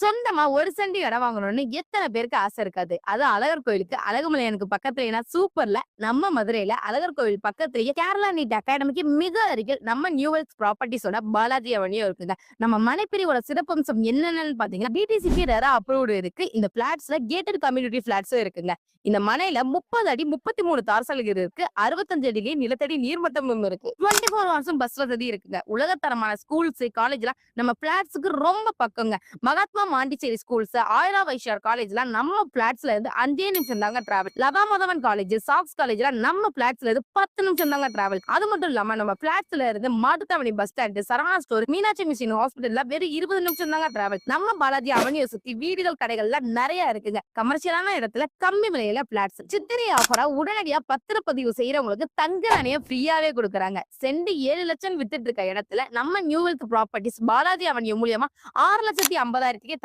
சொந்தமா ஒரு சென்ட் இடம் வாங்கணும்னு எத்தனை பேருக்கு ஆசை இருக்காது. அது அழகர் கோயிலுக்கு அழகுமலையனுக்கு பக்கத்துலனா சூப்பர்ல நம்ம மதுரையில அழகர் கோயில் பக்கத்துலயே கேரளா நீட் அகாடமிக்கு மிக அருகில் நம்ம நியூவெல்ஸ் ப்ராப்பர்ட்டிஸோட பாலாஜி அவனியும் இருக்குங்க. நம்ம மனைப்பிரிவோட சிறப்பம்சம் என்னென்னு பாத்தீங்கன்னா டிடிசிபி ரெரா அப்ரூவ்டு இருக்கு. இந்த பிளாட்ஸ்ல கேட்டட் கம்யூனிட்டி பிளாட்ஸும் இருக்குங்க. இந்த மனையில முப்பது அடி முப்பத்தி மூணு தாரசல்கள் இருக்கு. அறுபத்தஞ்சு அடி நிலத்தடி நீர்மட்டமும் இருக்கு. டுவெண்ட்டி ஃபோர் ஹவர்ஸும் பஸ் வசதி இருக்குங்க. உலகத்தரமான ஸ்கூல்ஸ் காலேஜ்லாம் நம்ம பிளாட்ஸுக்கு ரொம்ப பக்கங்க. மகாத்மா மாண்டிச்சேரி ஸ்கூல்ஸ் ஆயிரா வைஷார் காலேஜ்லாம் நம்ம பிளாட்ஸ்ல இருந்து அஞ்சே நிமிஷம் தாங்க டிராவல் லதா மதவன் காலேஜ் சாக்ஸ் காலேஜ்லாம் நம்ம பிளாட்ஸ்ல இருந்து பத்து நிமிஷம் தாங்க டிராவல் அது மட்டும் இல்லாம நம்ம பிளாட்ஸ்ல இருந்து Mattuthavani bus stand Saravana store Meenakshi mission ஹாஸ்பிட்டல்ல வெறும் இருபது நிமிஷம் தாங்க டிராவல் நம்ம பாலாஜி அவனியை சுத்தி வீடுகள் கடைகள்ல நிறைய இருக்குங்க. கமர்ஷியலான இடத்துல கம்மி விலையில பிளாட்ஸ் சித்திரை ஆஃபரா உடனடியா பத்திரப்பதிவு செய்யறவங்களுக்கு தங்க நாணயம் ஃப்ரீயாவே கொடுக்குறாங்க. செண்டு ஏழு லட்சம் வித்துட்டு இருக்க இடத்துல நம்ம நியூ வெல்த் ப்ராப்பர்ட்டிஸ் பாலாஜி அவனியம் மூலியமா ஆறு லட்சத்தி ஐம்பதாயிரத்துக்கு